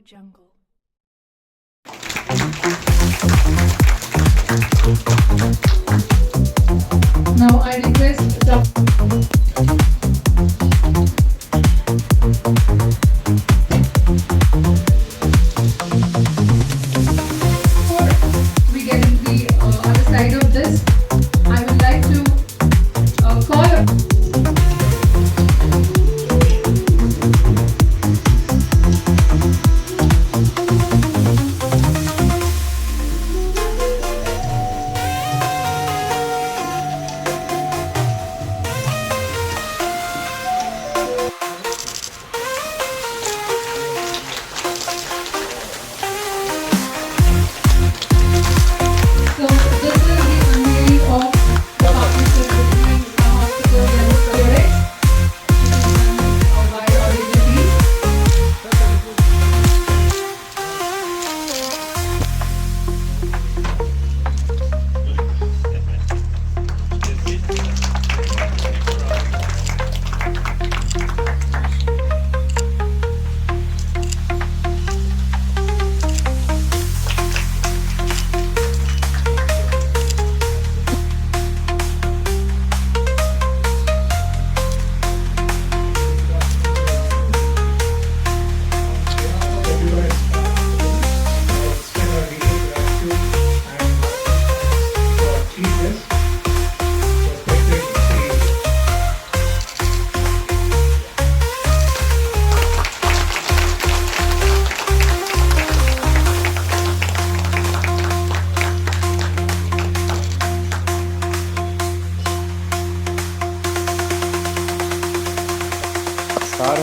jungle.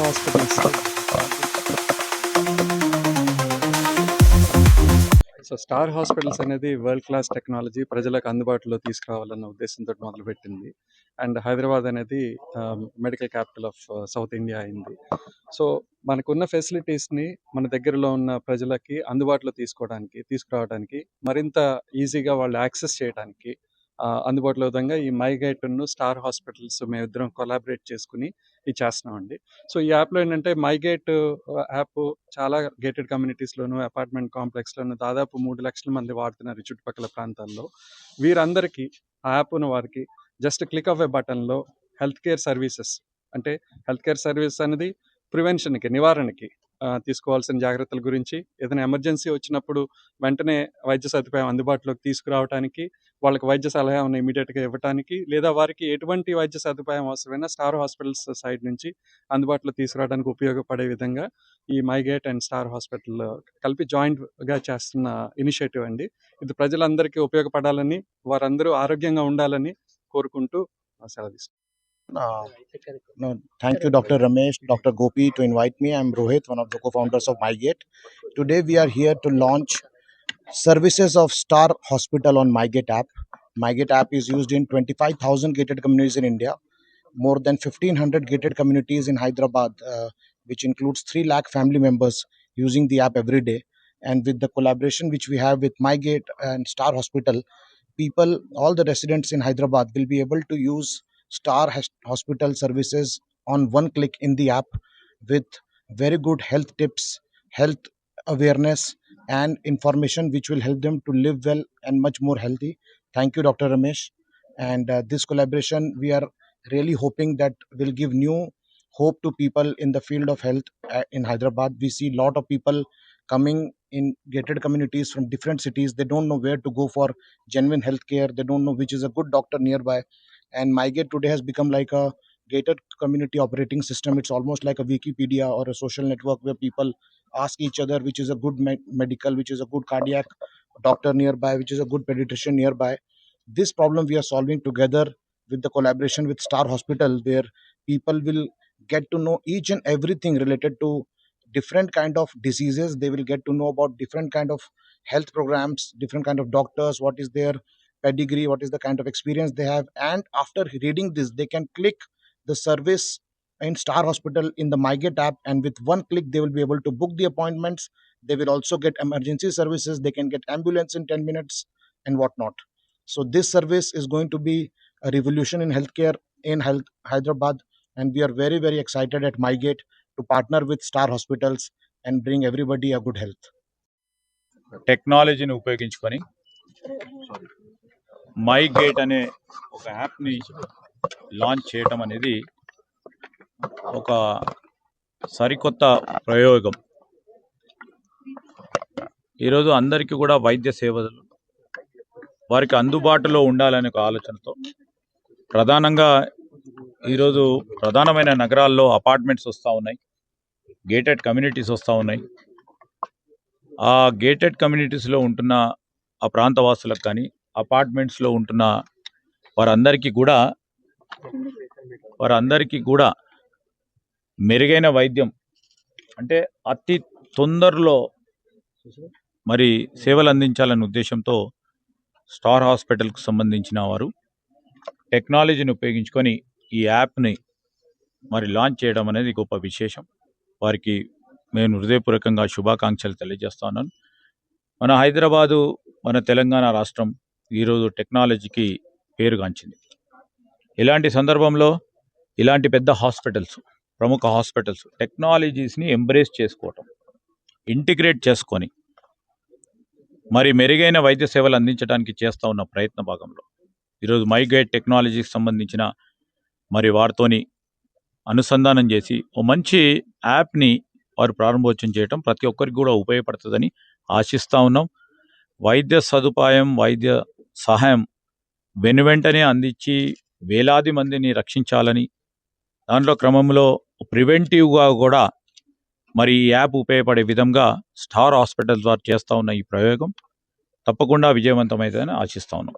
Hospitals so star hospitals అనేది world class technology ప్రజలకు అందుబాటులో తీసుకురావాలన్న ఉద్దేశంతో మొదలుపెట్టింది. అండ్ హైదరాబాద్ అనేది medical capital of south India అయింది. సో మనకున్న ఫెసిలిటీస్ని మన దగ్గరలో ఉన్న ప్రజలకి అందుబాటులో తీసుకోవడానికి తీసుకురావడానికి మరింత ఈజీగా వాళ్ళు యాక్సెస్ చేయడానికి అందుబాటులో విధంగా ఈ మైగైటన్ను స్టార్ హాస్పిటల్స్ మేమిద్దరం కొలాబరేట్ చేసుకుని ఇది చేస్తున్నామండి సో ఈ యాప్లో ఏంటంటే మైగేట్ యాప్ చాలా గేటెడ్ కమ్యూనిటీస్లోను అపార్ట్మెంట్ కాంప్లెక్స్లోను దాదాపు మూడు లక్షల మంది వాడుతున్నారు ఈ చుట్టుపక్కల ప్రాంతాల్లో. వీరందరికీ ఆ యాప్ ఉన్న వారికి జస్ట్ క్లిక్ ఆఫ్ ఏ బటన్లో హెల్త్ కేర్ సర్వీసెస్ అంటే హెల్త్ కేర్ సర్వీసెస్ అనేది ప్రివెన్షన్కి నివారణకి తీసుకోవాల్సిన జాగ్రత్తల గురించి ఏదైనా ఎమర్జెన్సీ వచ్చినప్పుడు వెంటనే వైద్య సదుపాయం అందుబాటులోకి తీసుకురావడానికి వాళ్ళకి వైద్య సలహా ఉన్న ఇమీడియట్గా ఇవ్వడానికి లేదా వారికి ఎటువంటి వైద్య సదుపాయం అవసరమైనా స్టార్ హాస్పిటల్స్ సైడ్ నుంచి అందుబాటులో తీసుకురావడానికి ఉపయోగపడే విధంగా ఈ మైగేట్ అండ్ స్టార్ హాస్పిటల్ కలిపి జాయింట్గా చేస్తున్న ఇనిషియేటివ్ అండి ఇది ప్రజలందరికీ ఉపయోగపడాలని వారందరూ ఆరోగ్యంగా ఉండాలని కోరుకుంటూ ఆ, సెలవు తీసుకుంటాను. Uh, no, thank you, Dr. Ramesh, Dr. Gopi, to invite me. I'm Rohit, one of the co-founders of MyGate. Today, we are here to launch services of Star Hospital on MyGate app. MyGate app is used in 25,000 gated communities in India, more than 1,500 gated communities in Hyderabad, uh, which includes 3 lakh family members using the app every day. And with the collaboration which we have with MyGate and Star Hospital, people, all the residents in Hyderabad will be able to use Star Hospital services on one click in the app with very good health tips, health awareness, and information which will help them to live well and much more healthy. Thank you, Dr. Ramesh. And uh, this collaboration, we are really hoping that will give new hope to people in the field of health uh, in Hyderabad. We see a lot of people coming in gated communities from different cities. They don't know where to go for genuine health care. They don't know which is a good doctor nearby and mygate today has become like a gated community operating system it's almost like a wikipedia or a social network where people ask each other which is a good me- medical which is a good cardiac doctor nearby which is a good pediatrician nearby. This problem we are solving together with the collaboration with star hospital where people will get to know each and everything related to different kind of diseases. They will get to know about different kind of health programs different kind of doctors what is their pedigree, what is the kind of experience they have, and after reading this, they can click the service in Star Hospital in the MyGate app, and with one click, they will be able to book the appointments. They will also get emergency services. They can get ambulance in 10 minutes and whatnot. So this service is going to be a revolution in healthcare in health Hyderabad, and we are very very excited at MyGate to partner with Star Hospitals and bring everybody a good health. టెక్నాలజీని ఉపయోగించుకొని MyGate అనే ఒక యాప్ని launch చేయటం అనేది ఒక సరికొత్త ప్రయోగం. ఈరోజు అందరికీ కూడా వైద్య సేవలు వారికి అందుబాటులో ఉండాలనే ఒక ఆలోచనతో ప్రధానంగా ఈరోజు ప్రధానమైన నగరాల్లో అపార్ట్మెంట్స్ వస్తూ ఉన్నాయి. గేటెడ్ కమ్యూనిటీస్ వస్తూ ఉన్నాయి. ఆ గేటెడ్ కమ్యూనిటీస్లో ఉంటున్న ఆ ప్రాంతవాసులకు కానీ అపార్ట్మెంట్స్లో ఉంటున్న వారందరికీ కూడా వారందరికీ కూడా మెరుగైన వైద్యం. అంటే అతి తొందరలో మరి సేవలు అందించాలనే ఉద్దేశంతో స్టార్ హాస్పిటల్కు సంబంధించిన వారు టెక్నాలజీని ఉపయోగించుకొని ఈ యాప్ని మరి లాంచ్ చేయడం అనేది గొప్ప విశేషం. వారికి నేను హృదయపూర్వకంగా శుభాకాంక్షలు తెలియజేస్తున్నాను. మన హైదరాబాదు మన తెలంగాణ రాష్ట్రం ఈరోజు టెక్నాలజీకి పేరుగాంచింది. ఇలాంటి సందర్భంలో ఇలాంటి పెద్ద హాస్పిటల్స్ ప్రముఖ హాస్పిటల్స్. టెక్నాలజీస్ని ఎంబ్రేస్ చేసుకోవటం. ఇంటిగ్రేట్ చేసుకొని మరి మెరుగైన వైద్య సేవలు అందించడానికి చేస్తూ ఉన్న ప్రయత్న భాగంలో ఈరోజు మైగైడ్ టెక్నాలజీకి సంబంధించిన మరి వారితోని అనుసంధానం చేసి ఓ మంచి యాప్ని వారు ప్రారంభోత్సవం చేయటం ప్రతి ఒక్కరికి కూడా ఉపయోగపడుతుందని ఆశిస్తూ ఉన్నాం. వైద్య సదుపాయం వైద్య సహాయం వెనువెంటనే అందించి వేలాది మందిని రక్షించాలని దాంట్లో క్రమంలో ప్రివెంటివ్గా కూడా మరి ఈ యాప్ ఉపయోగపడే విధంగా స్టార్ హాస్పిటల్ ద్వారా చేస్తూ ఉన్న ఈ ప్రయోగం తప్పకుండా విజయవంతమైందని ఆశిస్తూ ఉన్నాం.